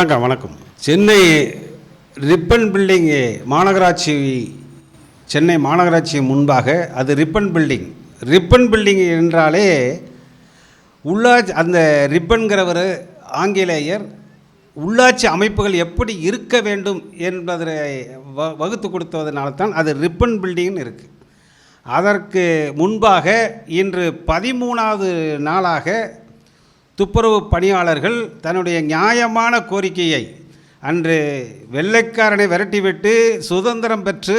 வணக்கம் வணக்கம். Chennai ribbon building மாநகராட்சி சென்னை மாநகராட்சி முன்பாக அது ரிப்பன் பில்டிங். ரிப்பன் பில்டிங் என்றாலே உள்ளாட்சி அந்த ரிப்பன்கிறவர் ஆங்கிலேயர் உள்ளாட்சி அமைப்புகள் எப்படி இருக்க வேண்டும் என்பதை வ வகுத்து கொடுத்ததுனால தான் அது ரிப்பன் பில்டிங்னு இருக்குது அதற்கு முன்பாக இன்று பதிமூணாவது நாளாக துப்புரவு பணியாளர்கள் தன்னுடைய நியாயமான கோரிக்கையை அன்று வெள்ளைக்காரனை விரட்டிவிட்டு சுதந்திரம் பெற்று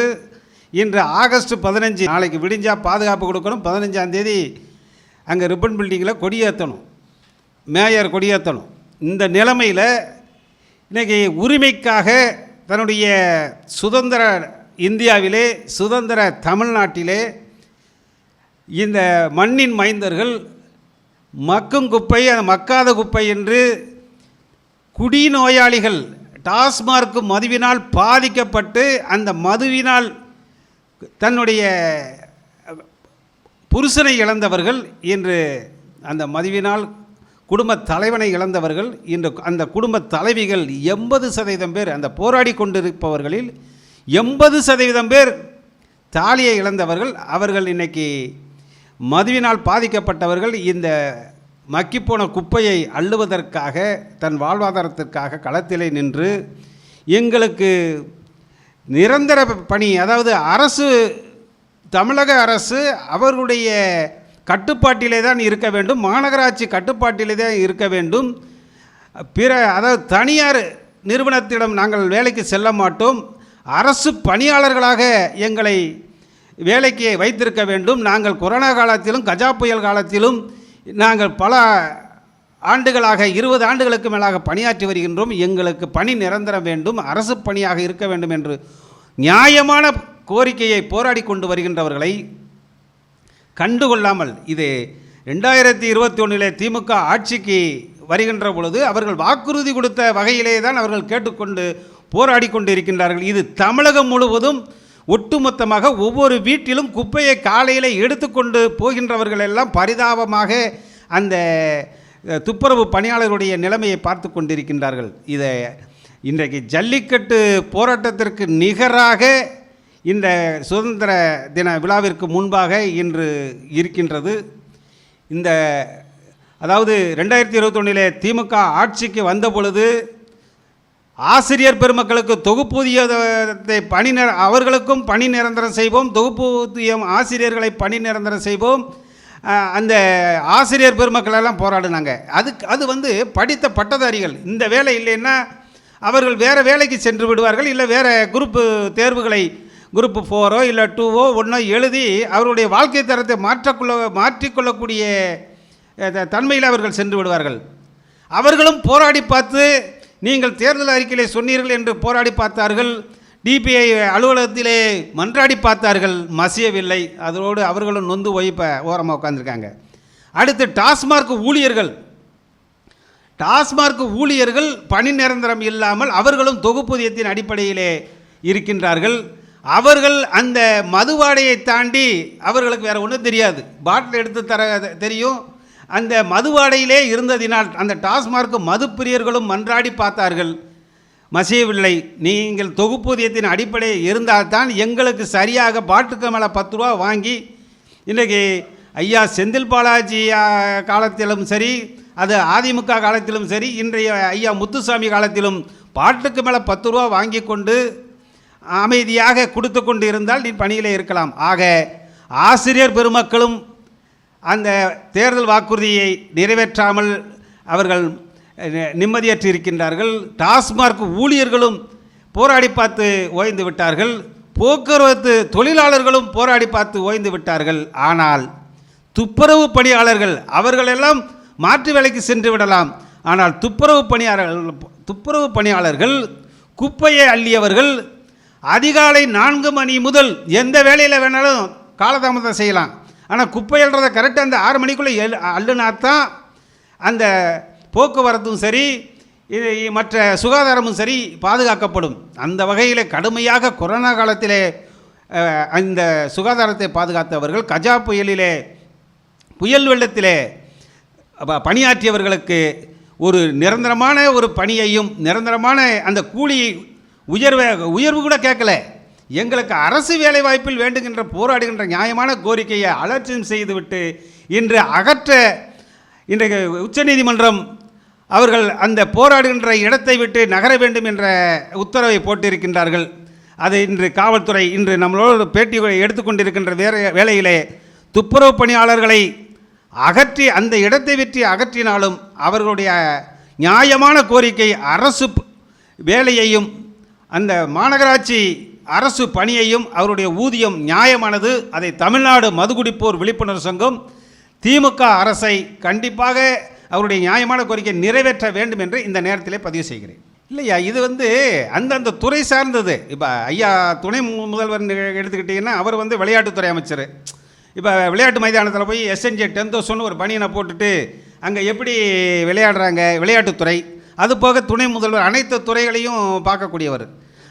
இன்று ஆகஸ்ட் பதினஞ்சு நாளைக்கு விடிஞ்சா பாதுகாப்பு கொடுக்கணும். பதினஞ்சாந்தேதி அங்கே ரிப்பன் பில்டிங்கில் கொடியேற்றணும் மேயர் கொடியேற்றணும் இந்த நிலைமையில் இன்றைக்கி உரிமைக்காக தன்னுடைய சுதந்திர இந்தியாவிலே சுதந்திர தமிழ்நாட்டிலே இந்த மண்ணின் மைந்தர்கள் மக்கும் குப்பை அது மக்காத குப்பை என்று குடிநோயாளிகள் டாஸ்மார்க் மதுவினால் பாதிக்கப்பட்டு அந்த மதுவினால் தன்னுடைய புருஷனை இழந்தவர்கள் இன்று அந்த மதுவினால் குடும்ப தலைவனை இழந்தவர்கள் இன்று அந்த குடும்ப தலைவிகள் எண்பது சதவீதம் பேர் அந்த போராடி கொண்டிருப்பவர்களில் எண்பது சதவீதம் பேர் தாலியை இழந்தவர்கள். அவர்கள் இன்றைக்கி மதுவினால் பாதிக்கப்பட்டவர்கள் இந்த மக்கிப்போன குப்பையை அள்ளுவதற்காக தன் வாழ்வாதாரத்திற்காக களத்திலே நின்று எங்களுக்கு நிரந்தர பணி அதாவது அரசு தமிழக அரசு அவர்களுடைய கட்டுப்பாட்டிலே தான் இருக்க வேண்டும் மாநகராட்சி கட்டுப்பாட்டிலே தான் இருக்க வேண்டும். பிற அதாவது தனியார் நிறுவனத்திடம் நாங்கள் வேலைக்கு செல்ல மாட்டோம். அரசு பணியாளர்களாக எங்களை வேலைக்கு வைத்திருக்க வேண்டும். நாங்கள் கொரோனா காலத்திலும் கஜா புயல் காலத்திலும் நாங்கள் பல ஆண்டுகளாக இருபது ஆண்டுகளுக்கு மேலாக பணியாற்றி வருகின்றோம். எங்களுக்கு பணி நிரந்தரம் வேண்டும். அரசு பணியாக இருக்க வேண்டும் என்று நியாயமான கோரிக்கையை போராடி கொண்டு வருகின்றவர்களை கண்டுகொள்ளாமல் இது ரெண்டாயிரத்தி இருபத்தி ஒன்றிலே திமுக ஆட்சிக்கு வருகின்ற பொழுது அவர்கள் வாக்குறுதி கொடுத்த வகையிலே தான் அவர்கள் கேட்டுக்கொண்டு போராடி கொண்டு இருக்கின்றார்கள் இது தமிழகம் முழுவதும் ஒட்டுமொத்தமாக ஒவ்வொரு வீட்டிலும் குப்பையை காலையில் எடுத்துக்கொண்டு போகின்றவர்கள் எல்லாம் பரிதாபமாக அந்த துப்புரவு பணியாளருடைய நிலைமையை பார்த்து கொண்டிருக்கின்றார்கள். இதை இன்றைக்கு ஜல்லிக்கட்டு போராட்டத்திற்கு நிகராக இந்த சுதந்திர தின விழாவிற்கு முன்பாக இன்று இருக்கின்றது. இந்த அதாவது ரெண்டாயிரத்தி இருபத்தொன்னிலே திமுக ஆட்சிக்கு வந்த பொழுது ஆசிரியர் பெருமக்களுக்கு தொகுப்பூதியத்தை பணி நிர அவர்களுக்கும் பணி நிரந்தரம் செய்வோம். தொகுப்பூதியம் ஆசிரியர்களை பணி நிரந்தரம் செய்வோம். அந்த ஆசிரியர் பெருமக்களெல்லாம் போராடினாங்க. அதுக்கு அது வந்து படித்த பட்டதாரிகள். இந்த வேலை இல்லைன்னா அவர்கள் வேறு வேலைக்கு சென்று விடுவார்கள். இல்லை வேறு குரூப்பு தேர்வுகளை குரூப் ஃபோரோ இல்லை டூவோ ஒன்றோ எழுதி அவருடைய வாழ்க்கை தரத்தை மாற்றக்குள்ள மாற்றிக்கொள்ளக்கூடிய தன்மையில் அவர்கள் சென்று விடுவார்கள். அவர்களும் போராடி பார்த்து நீங்கள் தேர்தல் அறிக்கையிலே சொன்னீர்கள் என்று போராடி பார்த்தார்கள். டிபிஐ அலுவலகத்திலே மன்றாடி பார்த்தார்கள். மசியவில்லை. அதோடு அவர்களும் நொந்து ஒய்ப்ப ஓரமாக உட்காந்துருக்காங்க அடுத்து டாஸ்மார்க் ஊழியர்கள். டாஸ்மார்க் ஊழியர்கள் பணி நிரந்தரம் இல்லாமல் அவர்களும் தொகுப்பூதியத்தின் அடிப்படையிலே இருக்கின்றார்கள். அவர்கள் அந்த மதுவாடையை தாண்டி அவர்களுக்கு வேறு ஒன்றும் தெரியாது. பாட்டில் எடுத்து தர தெரியும். அந்த மதுவாடையிலே இருந்ததினால் அந்த டாஸ்மார்க்கு மது பிரியர்களும் மன்றாடி பார்த்தார்கள். மசியவில்லை நீங்கள் தொகுப்பூதியத்தின் அடிப்படையில் இருந்தால் தான் எங்களுக்கு சரியாக பாட்டுக்கு மேலே பத்து ரூபா வாங்கி இன்றைக்கி ஐயா செந்தில் பாலாஜி காலத்திலும் சரி அது அதிமுக காலத்திலும் சரி இன்றைய ஐயா முத்துசாமி காலத்திலும் பாட்டுக்கு மேலே பத்து ரூபா வாங்கி கொண்டு அமைதியாக கொடுத்து கொண்டு இருந்தால் நீ பணியில் இருக்கலாம். ஆக ஆசிரியர் பெருமக்களும் அந்த தேர்தல் வாக்குறுதியை நிறைவேற்றாமல் அவர்கள் நிம்மதியற்று இருக்கின்றார்கள். டாஸ்மார்க் ஊழியர்களும் போராடி பார்த்து ஓய்ந்து விட்டார்கள். போக்குவரத்து தொழிலாளர்களும் போராடி பார்த்து ஓய்ந்து விட்டார்கள். ஆனால் துப்புரவு பணியாளர்கள் அவர்களெல்லாம் மாற்று வேலைக்கு சென்று விடலாம். ஆனால் துப்புரவு பணியாளர்கள் துப்புரவு பணியாளர்கள் குப்பையை அள்ளியவர்கள் அதிகாலை நான்கு மணி முதல் எந்த வேலையில் வேணாலும் காலதாமதம் செய்யலாம். ஆனால் குப்பை அள்ளுறதை கரெக்டாக அந்த ஆறு மணிக்குள்ளே எல் அள்ளுனா தான் அந்த போக்குவரத்தும் சரி இது மற்ற சுகாதாரமும் சரி பாதுகாக்கப்படும். அந்த வகையில் கடுமையாக கொரோனா காலத்திலே இந்த சுகாதாரத்தை பாதுகாத்தவர்கள் கஜா புயலிலே புயல் வெள்ளத்திலே பணியாற்றியவர்களுக்கு ஒரு நிரந்தரமான ஒரு பணியையும் நிரந்தரமான அந்த கூலி உயர்வை உயர்வு கூட கேட்கல. எங்களுக்கு அரசு வேலைவாய்ப்பில் வேண்டுகின்ற போராடுகின்ற நியாயமான கோரிக்கையை அலட்சியம் செய்துவிட்டு இன்று அகற்ற இன்றைக்கு உச்சநீதிமன்றம் அவர்கள் அந்த போராடுகின்ற இடத்தை விட்டு நகர வேண்டும் என்ற உத்தரவை போட்டிருக்கின்றார்கள். அதை இன்று காவல்துறை இன்று நம்மளோட பேட்டி எடுத்துக்கொண்டிருக்கின்ற வேற வேலையிலே துப்புரவு பணியாளர்களை அகற்றி அந்த இடத்தை விற்று அகற்றினாலும் அவர்களுடைய நியாயமான கோரிக்கை அரசு வேலையையும் அந்த மாநகராட்சி அரசு பணியையும் அவருடைய ஊதியம் நியாயமானது. அதை தமிழ்நாடு மதுகுடிப்போர் விழிப்புணர்வு சங்கம் திமுக அரசை கண்டிப்பாக அவருடைய நியாயமான கோரிக்கை நிறைவேற்ற வேண்டும் என்று இந்த நேரத்திலே பதிவு செய்கிறேன். இல்லையா? இது வந்து அந்தந்த துறை சார்ந்தது. இப்போ ஐயா துணை முதல்வர் எடுத்துக்கிட்டிங்கன்னா அவர் வந்து விளையாட்டுத்துறை அமைச்சர். இப்போ விளையாட்டு மைதானத்தில் போய் எஸ்என்ஜே டென்தோஸ்னு ஒரு பணியினை போட்டுட்டு அங்கே எப்படி விளையாடுறாங்க? விளையாட்டுத்துறை. அது போக துணை முதல்வர் அனைத்து துறைகளையும் பார்க்கக்கூடியவர்.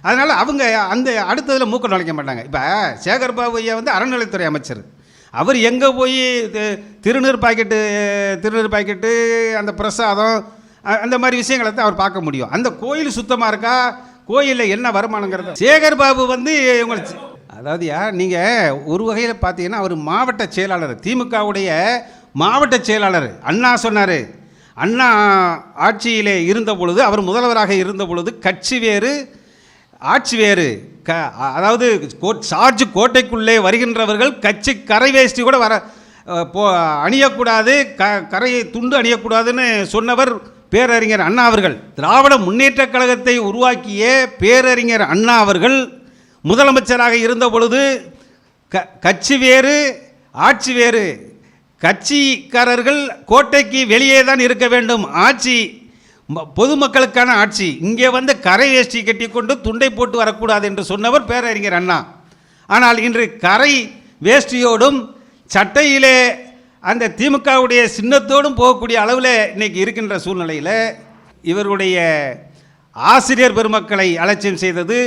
அதனால் அவங்க அந்த அடுத்ததில் மூக்க நுழைக்க மாட்டாங்க. இப்போ சேகர் பாபு ஐயா வந்து அறநிலைத்துறை அமைச்சர். அவர் எங்கே போய் திருநீர் பாக்கெட்டு திருநீர் பாக்கெட்டு அந்த பிரசாதம் அந்த மாதிரி விஷயங்களை தான் அவர் பார்க்க முடியும். அந்த கோயில் சுத்தமாக இருக்கா? கோயிலில் என்ன வருமானங்கிறது. சேகர் பாபு வந்து உங்களுக்கு அதாவது யார் நீங்கள் ஒரு வகையில் பார்த்தீங்கன்னா அவர் மாவட்ட செயலாளர். திமுகவுடைய மாவட்ட செயலாளர். அண்ணா சொன்னார். அண்ணா ஆட்சியிலே இருந்த பொழுது அவர் முதல்வராக இருந்த பொழுது கட்சி வேறு ஆட்சி வேறு. க அதாவது கோ- சார்ஜ் கோட்டைக்குள்ளே வருகின்றவர்கள் கட்சி கரை வேஷ்டி கூட வர போ அணியக்கூடாது. க கரையை துண்டு அணியக்கூடாதுன்னு சொன்னவர் பேரறிஞர் அண்ணா அவர்கள். திராவிட முன்னேற்றக் கழகத்தை உருவாக்கிய பேரறிஞர் அண்ணா அவர்கள் முதலமைச்சராக இருந்த பொழுது க கட்சி வேறு ஆட்சி வேறு. கட்சிக்காரர்கள் கோட்டைக்கு வெளியே தான் இருக்க வேண்டும். ஆட்சி பொதுமக்களுக்கான ஆட்சி. இங்கே வந்து கரை வேஷ்டி கட்டிக்கொண்டு துண்டை போட்டு வரக்கூடாது என்று சொன்னவர் பேரறிஞர் அண்ணா. ஆனால் இன்று கரை வேஷ்டியோடும் சட்டையிலே அந்த திமுகவுடைய சின்னத்தோடும் போகக்கூடிய அளவில் இன்னைக்கு இருக்கின்ற சூழ்நிலையில் இவருடைய ஆசிரியர் பெருமக்களை அலட்சியம் செய்தது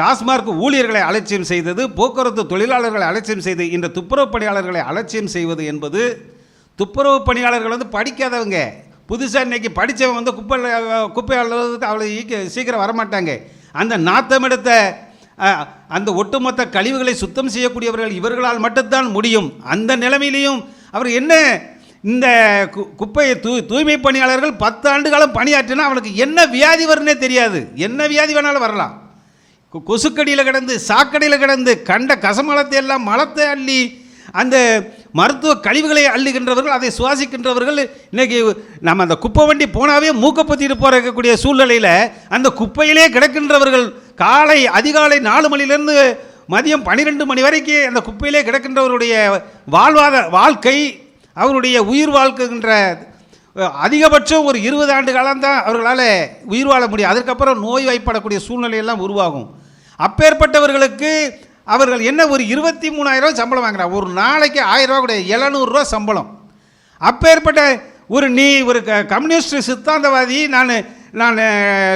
டாஸ்மார்க் ஊழியர்களை அலட்சியம் செய்தது போக்குவரத்து தொழிலாளர்களை அலட்சியம் செய்து இந்த துப்புரவு பணியாளர்களை அலட்சியம் செய்வது என்பது துப்புரவு பணியாளர்கள் வந்து படிக்காதவங்க. புதுசாக இன்னைக்கு படித்தவன் வந்து குப்பை குப்பை அள்ளுறதுக்கு அவ்வளோ ஈக்க சீக்கிரம் வரமாட்டாங்க. அந்த நாத்தமிடத்த அந்த ஒட்டுமொத்த கழிவுகளை சுத்தம் செய்யக்கூடியவர்கள் இவர்களால் மட்டும்தான் முடியும். அந்த நிலைமையிலையும் அவர் என்ன இந்த கு- குப்பையை தூ தூய்மை பணியாளர்கள் பத்து ஆண்டு காலம் பணியாற்றினா அவனுக்கு என்ன வியாதி வரும்னே தெரியாது. என்ன வியாதி வேணாலும் வரலாம். கொ- கொசுக்கடியில் கிடந்து சாக்கடையில் கிடந்து கண்ட கசமலத்தை எல்லாம் மலத்தை அள்ளி அந்த மருத்துவ கழிவுகளை அள்ளுகின்றவர்கள் அதை சுவாசிக்கின்றவர்கள் இன்றைக்கி நம்ம அந்த குப்பை வண்டி போனாவே மூக்க போகிற போகிறக்கூடிய சூழ்நிலையில் அந்த குப்பையிலே கிடக்கின்றவர்கள் காலை அதிகாலை நாலு மணிலேருந்து மதியம் பன்னிரெண்டு மணி வரைக்கும் அந்த குப்பையிலே கிடக்கின்றவருடைய வாழ்வாத வாழ்க்கை அவருடைய உயிர் வாழ்க்கின்ற அதிகபட்சம் ஒரு இருபது ஆண்டு காலம்தான் அவர்களால் உயிர் வாழ முடியும். அதுக்கப்புறம் நோய் வாய்ப்படக்கூடிய சூழ்நிலையெல்லாம் உருவாகும். அப்பேற்பட்டவர்களுக்கு அவர்கள் என்ன ஒரு இருபத்தி மூணாயிரம் சம்பளம் வாங்குறாங்க ஒரு நாளைக்கு ஆயிரம் ரூபா கூட எழுநூறுரூவா சம்பளம். அப்பேற்பட்ட ஒரு நீ ஒரு க கம்யூனிஸ்ட் சித்தாந்தவாதி நான் நான்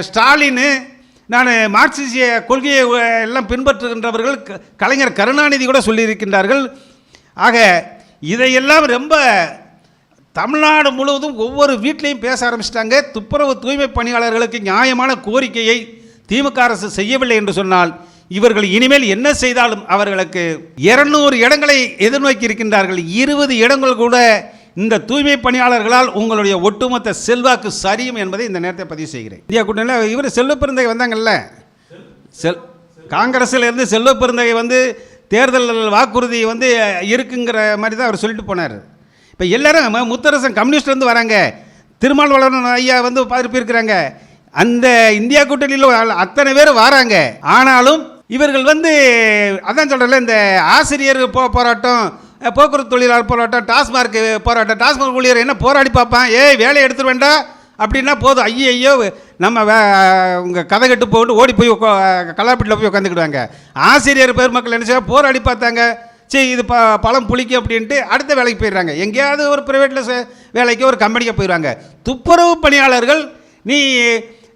ஸ்டாலின் நான் மார்க்சிய கொள்கையை எல்லாம் பின்பற்றுகின்றவர்கள் க- கலைஞர் கருணாநிதி கூட சொல்லியிருக்கின்றார்கள். ஆக இதையெல்லாம் ரொம்ப தமிழ்நாடு முழுவதும் ஒவ்வொரு வீட்லேயும் பேச ஆரம்பிச்சிட்டாங்க. துப்புரவு தூய்மை பணியாளர்களுக்கு நியாயமான கோரிக்கையை திமுக அரசு செய்யவில்லை என்று சொன்னால் இவர்கள் இனிமேல் என்ன செய்தாலும் அவர்களுக்கு இருநூறு இடங்களை எதிர்நோக்கி இருக்கின்றார்கள் இருபது இடங்கள் கூட இந்த தூய்மை பணியாளர்களால் உங்களுடைய ஒட்டுமொத்த செல்வாக்கு சரியும் என்பதை இந்த நேரத்தை பதிவு செய்கிறேன். இந்தியா கூட்டணியில் இவர் செல்வ பெருந்தகை வந்தாங்கல்ல? செல் காங்கிரஸில் இருந்து செல்வ பெருந்தகை வந்து தேர்தல் வாக்குறுதி வந்து இருக்குங்கிற மாதிரி தான் அவர் சொல்லிட்டு போனார். இப்போ எல்லாரும் முத்தரசன் கம்யூனிஸ்ட்லேருந்து வராங்க. திருமாவளவன் ஐயா வந்து பதிப்பு இருக்கிறாங்க. அந்த இந்தியா கூட்டணியில் அத்தனை பேர் வராங்க. ஆனாலும் இவர்கள் வந்து அதான் சொல்கிறல இந்த ஆசிரியர் போ போராட்டம் போக்குவரத்து தொழிலாளர் போராட்டம் டாஸ்மார்க் போராட்டம் டாஸ்மார்க் ஊழியர் என்ன போராடி பார்ப்பான்? ஏய் வேலையை எடுத்துட்டு வேண்டாம் அப்படின்னா போதும். ஐயோ ஐயோ நம்ம வே உங்கள் கதை கட்டு போட்டு ஓடி போய் கலாப்பட்டில் போய் உட்காந்துக்கிடுவாங்க ஆசிரியர் பெருமக்கள் என்ன செய்ய போராடி பார்த்தாங்க. சரி இது ப பழம் புளிக்கும் அப்படின்ட்டு அடுத்த வேலைக்கு போயிடுறாங்க. எங்கேயாவது ஒரு ப்ரைவேட்டில் வேலைக்கு ஒரு கம்பெனிக்கு போயிடுவாங்க. துப்புரவு பணியாளர்கள் நீ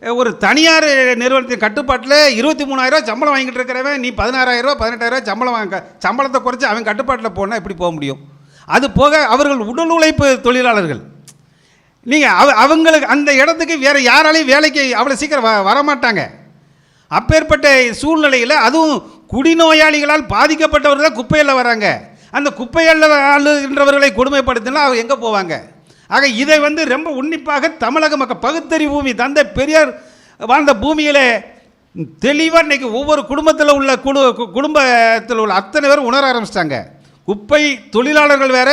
ஒரு தனியார் நிறுவனத்தின் கட்டுப்பாட்டில் இருபத்தி மூணாயிரம் சம்பளம் வாங்கிட்டு இருக்கிறவன் நீ பதினாறாயிரம் பதினெட்டாயிரரூவா சம்பளம் வாங்க சம்பளத்தை குறைச்சி அவன் கட்டுப்பாட்டில் போனால் எப்படி போக முடியும்? அது போக அவர்கள் உடல் உழைப்பு தொழிலாளர்கள். நீங்கள் அவ அவங்களுக்கு அந்த இடத்துக்கு வேறு யாராலையும் வேலைக்கு அவ்வளோ சீக்கிரம் வ வரமாட்டாங்க. அப்பேற்பட்ட சூழ்நிலையில் அதுவும் குடிநோயாளிகளால் பாதிக்கப்பட்டவர்கள் தான் குப்பையில் வராங்க. அந்த குப்பையில் ஆளுகின்றவர்களை கொடுமைப்படுத்தினா அவங்க எங்கே போவாங்க? ஆக இதை வந்து ரொம்ப உன்னிப்பாக தமிழக மக்கள் பகுத்தறிவு பூமி தந்தை பெரியார் வாழ்ந்த பூமியில் தெளிவாக இன்றைக்கி ஒவ்வொரு குடும்பத்தில் உள்ள குடு கு- குடும்பத்தில் உள்ள அத்தனை பேரும் உணர ஆரம்பிச்சிட்டாங்க. குப்பை தொழிலாளர்கள் வேற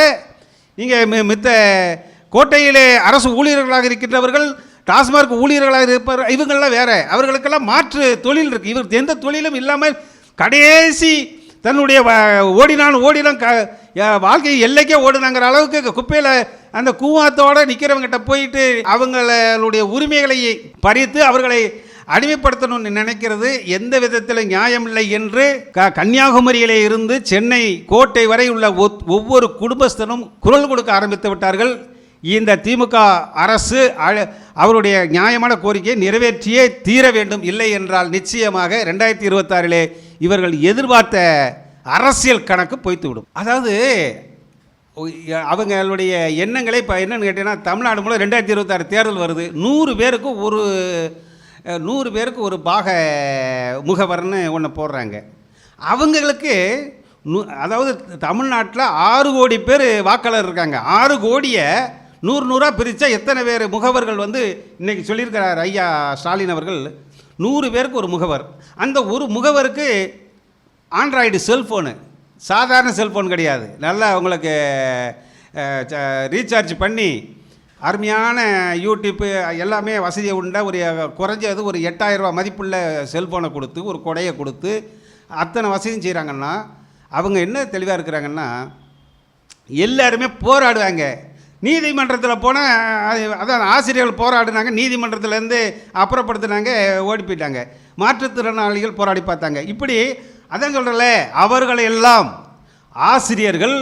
நீங்கள் மித்த கோட்டையிலே அரசு ஊழியர்களாக இருக்கின்றவர்கள் டாஸ்மார்க் ஊழியர்களாக இருப்பவர் இவங்கெல்லாம் வேறு. அவர்களுக்கெல்லாம் மாற்று தொழில் இருக்குது இவர் எந்த தொழிலும் இல்லாமல் கடைசி தன்னுடைய ஓடினான் ஓடினான் க வாழ்க்கை எல்லைக்கே ஓடுனாங்கிற அளவுக்கு குப்பையில் அந்த கூவாத்தோட நிற்கிறவங்ககிட்ட போயிட்டு அவங்களுடைய உரிமைகளை பறித்து அவர்களை அடிமைப்படுத்தணும்னு நினைக்கிறது எந்த விதத்தில் நியாயமில்லை என்று க கன்னியாகுமரியிலே இருந்து சென்னை கோட்டை வரை உள்ள ஒத்- ஒவ்வொரு குடும்பஸ்தனும் குரல் கொடுக்க ஆரம்பித்து விட்டார்கள். இந்த திமுக அரசு அழ- அவருடைய நியாயமான கோரிக்கையை நிறைவேற்றியே தீர வேண்டும் இல்லை என்றால் நிச்சயமாக ரெண்டாயிரத்தி இருபத்தாறிலே இவர்கள் எதிர்பார்த்த அரசியல் கணக்கு பொய்த்து விடும் அதாவது அவங்களுடைய எண்ணங்களே இப்போ என்னென்னு கேட்டீங்கன்னா தமிழ்நாடு மூலம் ரெண்டாயிரத்தி இருபத்தாறு தேர்தல் வருது. நூறு பேருக்கு ஒரு நூறு பேருக்கு ஒரு பாக முகவர்னு ஒன்று போடுறாங்க. அவங்களுக்கு நூ அதாவது தமிழ்நாட்டில் ஆறு கோடி பேர் வாக்காளர் இருக்காங்க. ஆறு கோடியை நூறு நூறாக பிரித்தா எத்தனை பேர் முகவர்கள் வந்து இன்றைக்கி சொல்லியிருக்கிறார் ஐயா ஸ்டாலின் அவர்கள் நூறு பேருக்கு ஒரு முகவர். அந்த ஒரு முகவருக்கு ஆண்ட்ராய்டு செல்ஃபோனு. சாதாரண செல்ஃபோன் கிடையாது. நல்லா உங்களுக்கு ச- ரீசார்ஜ் பண்ணி அருமையான யூடியூப்பு எல்லாமே வசதியை உண்ட ஒரு குறைஞ்சது ஒரு எட்டாயிரரூபா மதிப்புள்ள செல்ஃபோனை கொடுத்து ஒரு கொடையை கொடுத்து அத்தனை வசதியும் செய்கிறாங்கன்னா அவங்க என்ன தெளிவாக இருக்கிறாங்கன்னா எல்லாருமே போராடுவாங்க. நீதிமன்றத்தில் போனால் அதான் ஆசிரியர்கள் போராடினாங்க நீதிமன்றத்திலேருந்து அப்புறப்படுத்தினாங்க ஓடி போயிட்டாங்க மாற்றுத்திறனாளிகள் போராடி பார்த்தாங்க. இப்படி அதான் சொல்கிறல அவர்களை எல்லாம் ஆசிரியர்கள்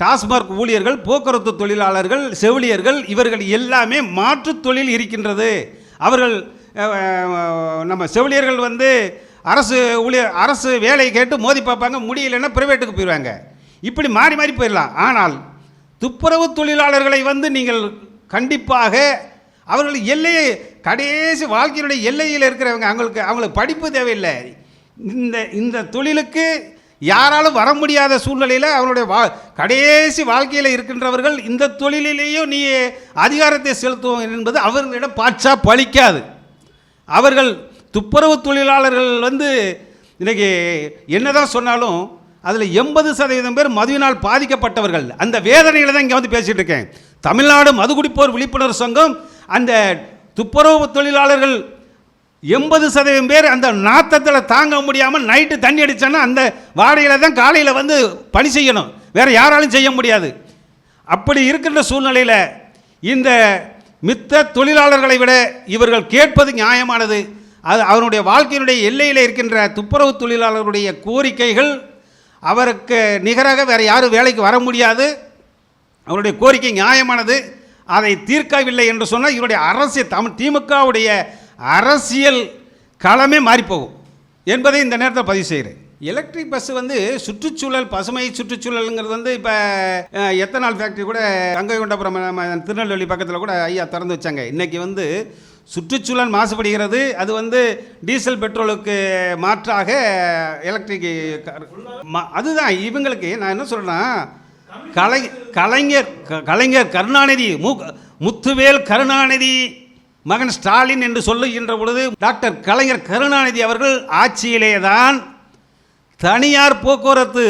டாஸ்மார்க் ஊழியர்கள் போக்குவரத்து தொழிலாளர்கள் செவிலியர்கள் இவர்கள் எல்லாமே மாற்றுத் தொழில் இருக்கின்றது. அவர்கள் நம்ம செவிலியர்கள் வந்து அரசு ஊழியர் அரசு வேலை கேட்டு மோதி பார்ப்பாங்க முடியலைன்னா ப்ரைவேட்டுக்கு போயிடுவாங்க இப்படி மாறி மாறி போயிடலாம் ஆனால் துப்புரவு தொழிலாளர்களை வந்து நீங்கள் கண்டிப்பாக அவர்கள் எல்லையை கடைசி வாழ்க்கையினுடைய எல்லையில் இருக்கிறவங்க அவங்களுக்கு அவங்களுக்கு படிப்பு தேவையில்லை. இந்த இந்த தொழிலுக்கு யாராலும் வர முடியாத சூழ்நிலையில் அவருடைய வா கடைசி வாழ்க்கையில் இருக்கின்றவர்கள் இந்த தொழிலிலேயும் நீ அதிகாரத்தை செலுத்துவோம் என்பது அவர்களிடம் பாட்சா பலிக்காது அவர்கள் துப்புரவு தொழிலாளர்கள் வந்து இன்னைக்கு என்னதான் சொன்னாலும் அதில் எண்பது சதவீதம் பேர் மதுவினால் பாதிக்கப்பட்டவர்கள். அந்த வேதனையில் தான் இங்கே வந்து பேசிகிட்டு இருக்கேன். தமிழ்நாடு மதுகுடிப்போர் விழிப்புணர்வு சங்கம் அந்த துப்புரவு தொழிலாளர்கள் எண்பது சதவீதம் பேர் அந்த நாத்தத்தில் தாங்க முடியாமல் நைட்டு தண்ணி அடித்தோன்னா அந்த வாடையில் தான் காலையில் வந்து பணி செய்யணும். வேறு யாராலும் செய்ய முடியாது. அப்படி இருக்கின்ற சூழ்நிலையில் இந்த மித்த தொழிலாளர்களை விட இவர்கள் கேட்பது நியாயமானது. அது அவனுடைய வாழ்க்கையினுடைய எல்லையில் இருக்கின்ற துப்புரவு தொழிலாளர்களுடைய கோரிக்கைகள் அவருக்கு நிகராக வேறு யாரும் வேலைக்கு வர முடியாது. அவருடைய கோரிக்கை நியாயமானது. அதை தீர்க்கவில்லை என்று சொன்னால் இவருடைய அரசியல் தமிழ் திமுகவுடைய அரசியல் களமே மாறிப்போகும் என்பதை இந்த நேரத்தில் பதிவு செய்கிறேன். எலக்ட்ரிக் பஸ் வந்து சுற்றுச்சூழல் பசுமை சுற்றுச்சூழலுங்கிறது வந்து இப்போ எத்தனால் ஃபேக்ட்ரி கூட கங்கை கொண்டபுரம் திருநெல்வேலி பக்கத்தில் கூட ஐயா திறந்து வச்சாங்க. இன்றைக்கி வந்து சுற்றுச்சூழல் மாசுபடுகிறது. அது வந்து டீசல் பெட்ரோலுக்கு மாற்றாக எலக்ட்ரிக் அதுதான் இவங்களுக்கு நான் என்ன சொல்கிறேன்னா கலை கலைஞர் க- கலைஞர் கருணாநிதி மு முத்துவேல் கருணாநிதி மகன் ஸ்டாலின் என்று சொல்லுகின்ற பொழுது டாக்டர் கலைஞர் கருணாநிதி அவர்கள் ஆட்சியிலே தான் தனியார் போக்குவரத்து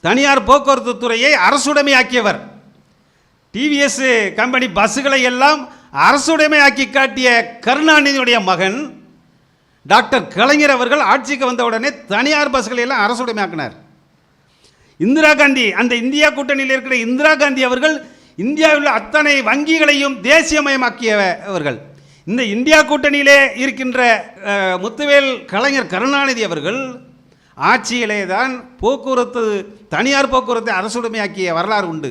தனியார் போக்குவரத்து துறையை அரசுடைமையாக்கியவர். டிவிஎஸ் கம்பெனி பஸ்ஸுகளை எல்லாம் அரசுடைமையாக்கி காட்டிய கருணாநிதியுடைய மகன் டாக்டர் கலைஞர் அவர்கள் ஆட்சிக்கு வந்த உடனே தனியார் பஸ்களை எல்லாம் அரசுடைமையாக்கினார். இந்திரா காந்தி அந்த இந்தியா கூட்டணியில் இருக்கிற இந்திரா காந்தி அவர்கள் இந்தியாவில் உள்ள அத்தனை வங்கிகளையும் தேசியமயமாக்கியவர்கள் இந்த இந்தியா கூட்டணியிலே இருக்கின்ற முத்துவேல் கலைஞர் கருணாநிதி அவர்கள் ஆட்சியிலே தான் போக்குவரத்து தனியார் போக்குவரத்தை அரசுடைமையாக்கிய வரலாறு உண்டு.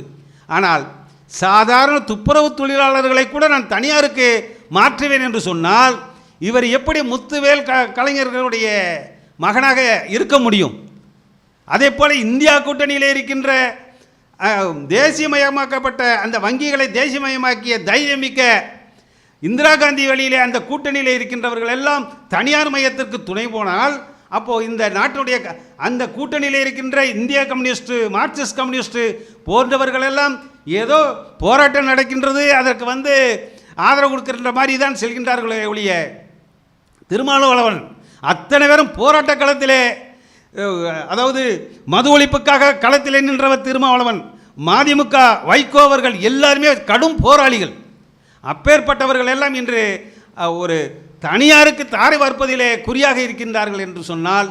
ஆனால் சாதாரண துப்புரவு தொழிலாளர்களை கூட நான் தனியாருக்கு மாற்றுவேன் என்று சொன்னால் இவர் எப்படி முத்துவேல் க கலைஞர்களுடைய மகனாக இருக்க முடியும்? அதே போல் இந்தியா கூட்டணியில் இருக்கின்ற தேசியமயமாக்கப்பட்ட அந்த வங்கிகளை தேசியமயமாக்கிய தைரியமிக்க இந்திரா காந்தி வழியிலே அந்த கூட்டணியில் இருக்கின்றவர்கள் எல்லாம் தனியார் மையத்திற்கு துணை போனால் அப்போது இந்த நாட்டினுடைய க- அந்த கூட்டணியில் இருக்கின்ற இந்திய கம்யூனிஸ்ட் மார்க்சிஸ்ட் கம்யூனிஸ்ட் போன்றவர்கள் எல்லாம் ஏதோ போராட்டம் நடக்கின்றது அதற்கு வந்து ஆதரவு கொடுக்கின்ற மாதிரி தான் செல்கின்றார்களே ஒழிய. திருமாவளவன் அத்தனை பேரும் போராட்ட களத்திலே அதாவது மது ஒழிப்புக்காக களத்திலே நின்றவர் திருமாவளவன். மதிமுக வைகோவர்கள் எல்லாருமே கடும் போராளிகள். அப்பேற்பட்டவர்கள் எல்லாம் இன்று ஒரு தனியாருக்கு தாரை வார்ப்பதிலே குறியாக இருக்கின்றார்கள் என்று சொன்னால்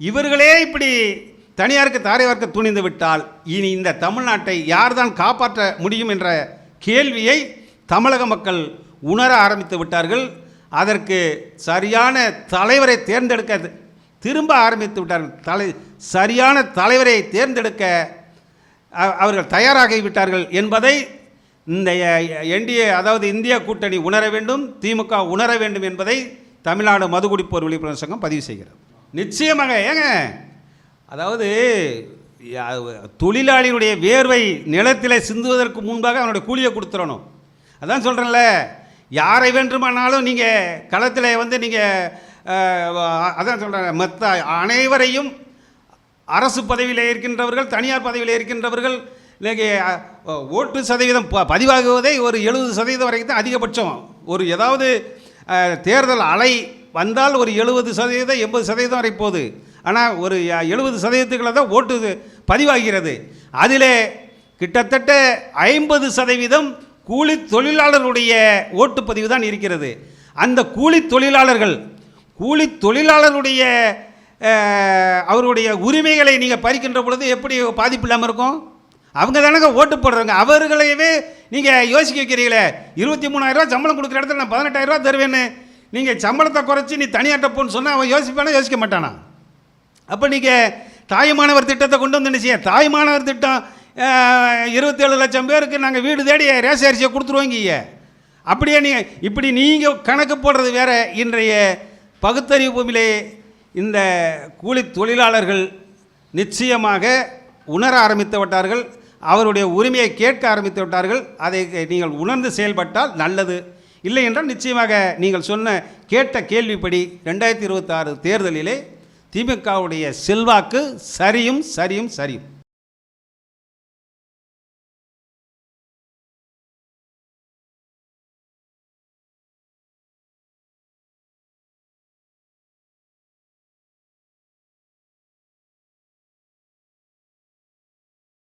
இவர்களே இப்படி தனியாருக்கு தாரை வார்க்க துணிந்து விட்டால் இனி இந்த தமிழ்நாட்டை யார்தான் காப்பாற்ற முடியும் என்ற கேள்வியை தமிழக மக்கள் உணர ஆரம்பித்து விட்டார்கள். அதற்கு சரியான தலைவரை தேர்ந்தெடுக்க திரும்ப ஆரம்பித்து விட்டார்கள். தலை சரியான தலைவரை தேர்ந்தெடுக்க அவர்கள் தயாராகி விட்டார்கள் என்பதை இந்த என்டிஏ அதாவது இந்திய கூட்டணி உணர வேண்டும் திமுக உணர வேண்டும் என்பதை தமிழ்நாடு மதுகுடிப்போர் விழிப்புணர்வு சங்கம் பதிவு செய்கிறது. நிச்சயமாக ஏங்க? அதாவது தொழிலாளியுடைய வேர்வை நிலத்திலே சிந்துவதற்கு முன்பாக அவனுடைய கூலியை கொடுத்துடணும். அதான் சொல்கிறேன்ல யாரை வேண்டுமானாலும் நீங்கள் களத்தில் வந்து நீங்கள் அதான் சொல்கிறேன் மற்ற அனைவரையும் அரசு பதவியில் இருக்கின்றவர்கள் தனியார் பதவியில் இருக்கின்றவர்கள் இன்றைக்கி ஓட்டு சதவீதம் ப- பதிவாகுவதே ஒரு எழுபது சதவீதம் வரைக்கும் தான் அதிகபட்சம். ஒரு ஏதாவது தேர்தல் அலை வந்தால் ஒரு எழுபது சதவீதம் எண்பது சதவீதம் வரை போகுது. ஆனால் ஒரு எழுபது சதவீதத்துக்குள்ள தான் ஓட்டு பதிவாகிறது. அதிலே கிட்டத்தட்ட ஐம்பது சதவீதம் கூலி தொழிலாளருடைய ஓட்டுப்பதிவு தான் இருக்கிறது. அந்த கூலி தொழிலாளர்கள் கூலி தொழிலாளருடைய அவருடைய உரிமைகளை நீங்கள் பறிக்கின்ற பொழுது எப்படி பாதிப்பு இல்லாமல் இருக்கும்? அவங்க தானங்க ஓட்டு போடுறாங்க. அவர்களையவே நீங்கள் யோசிக்க வைக்கிறீங்களே இருபத்தி மூணாயிரரூவா சம்பளம் கொடுக்குற இடத்துல நான் பதினெட்டாயிரரூவா தருவேன்னு. நீங்கள் சம்பளத்தை குறைச்சி நீ தனியாட்ட போன்னு சொன்னால் அவன் யோசிப்பானா யோசிக்க மாட்டானா? அப்போ நீங்கள் தாய்மானவர் திட்டத்தை கொண்டு வந்து நினைச்சிய தாய்மானவர் திட்டம் இருபத்தேழு லட்சம் பேருக்கு நாங்கள் வீடு தேடி ரேஷன் அரிசியை கொடுத்துருவோங்க அப்படியே நீங்கள் இப்படி நீங்கள் கணக்கு போடுறது வேறு. இன்றைய பகுத்தறிவு பூமியிலே இந்த கூலி தொழிலாளர்கள் நிச்சயமாக உணர ஆரம்பித்து விட்டார்கள். அவருடைய உரிமையை கேட்க ஆரம்பித்து விட்டார்கள். அதை நீங்கள் உணர்ந்து செயல்பட்டால் நல்லது. இல்லை என்றால் நிச்சயமாக நீங்கள் சொன்ன கேட்ட கேள்விப்படி ரெண்டாயிரத்தி இருபத்தாறு தேர்தலிலே திமுகவுடைய செல்வாக்கு சரியும் சரியும் சரியும்.